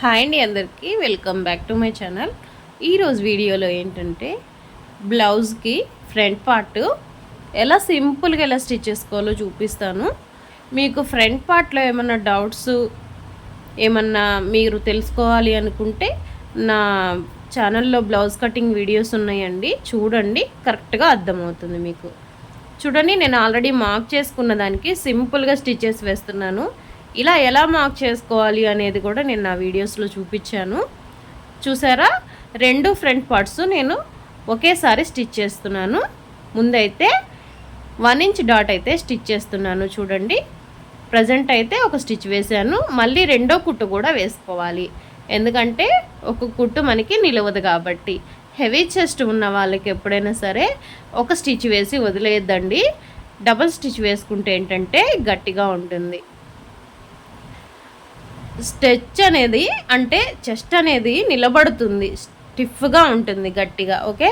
Hi అండి అందరికీ. Welcome back to my channel. ఈరోజు వీడియోలో ఏంటంటే బ్లౌజ్కి ఫ్రంట్ పార్ట్ ఎలా సింపుల్గా ఎలా స్టిచ్ చేసుకోవాలో చూపిస్తాను. మీకు ఫ్రంట్ పార్ట్లో ఏమన్నా డౌట్స్ ఏమన్నా మీరు తెలుసుకోవాలి అనుకుంటే నా ఛానల్లో బ్లౌజ్ కటింగ్ వీడియోస్ ఉన్నాయండి. చూడండి కరెక్ట్గా అర్థమవుతుంది మీకు. చూడండి నేను ఆల్రెడీ మార్క్ చేసుకున్న దానికి సింపుల్గా స్టిచ్చెస్ వేస్తున్నాను. ఇలా ఎలా మార్క్ చేసుకోవాలి అనేది కూడా నేను నా వీడియోస్లో చూపించాను. చూసారా? రెండు ఫ్రంట్ పార్ట్స్ నేను ఒకేసారి స్టిచ్ చేస్తున్నాను. ముందైతే వన్ ఇంచ్ డాట్ అయితే స్టిచ్ చేస్తున్నాను చూడండి. ప్రజెంట్ అయితే ఒక స్టిచ్ వేసాను మళ్ళీ రెండో కుట్టు కూడా వేసుకోవాలి. ఎందుకంటే ఒక కుట్టు మనకి నిలవదు కాబట్టి. హెవీ చెస్ట్ ఉన్న వాళ్ళకి ఎప్పుడైనా సరే ఒక స్టిచ్ వేసి వదిలేయద్దండి. డబల్ స్టిచ్ వేసుకుంటే ఏంటంటే గట్టిగా ఉంటుంది. స్టెచ్ అనేది అంటే చెస్ట్ అనేది నిలబడుతుంది స్టిఫ్గా ఉంటుంది గట్టిగా ఓకే?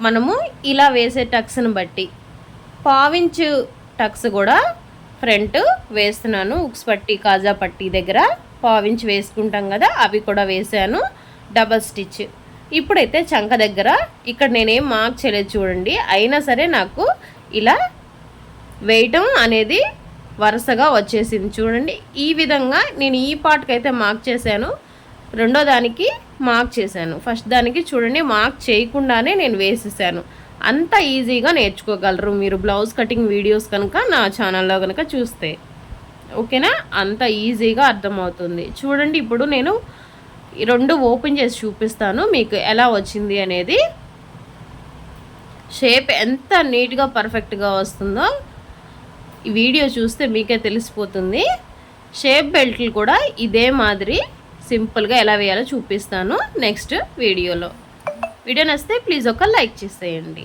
మనము ఇలా వేసే టక్స్ని బట్టి. పావించు టక్స్ కూడా ఫ్రంట్ వేస్తున్నాను ఉక్స్ పట్టి కాజా పట్టి దగ్గర పావించి వేసుకుంటాం కదా అవి కూడా వేసాను డబల్ స్టిచ్. ఇప్పుడైతే చంక దగ్గర ఇక్కడ నేనేం మార్క్ చేయలేదు చూడండి అయినా సరే నాకు ఇలా వేయటం అనేది వరుసగా వచ్చేసింది. చూడండి ఈ విధంగా నేను ఈ పార్ట్కి అయితే మార్క్ చేశాను. రెండో దానికి మార్క్ చేశాను. ఫస్ట్ దానికి చూడండి మార్క్ చేయకుండానే నేను వేసేసాను. అంత ఈజీగా నేర్చుకోగలరు మీరు బ్లౌజ్ కటింగ్ వీడియోస్ కనుక నా ఛానల్లో కనుక చూస్తే. ఓకేనా? అంత ఈజీగా అర్థమవుతుంది. చూడండి ఇప్పుడు నేను ఈ రెండు ఓపెన్ చేసి చూపిస్తాను. మీకు ఎలా వచ్చింది అనేది. షేప్ ఎంత నీట్గా పర్ఫెక్ట్గా వస్తుందో. ఈ వీడియో చూస్తే మీకే తెలిసిపోతుంది. షేప్ బెల్ట్లు కూడా ఇదే మాదిరి సింపుల్గా ఎలా వేయాలో చూపిస్తాను నెక్స్ట్ వీడియోలో. వీడియో నచ్చితే ప్లీజ్ ఒక లైక్ చేసేయండి.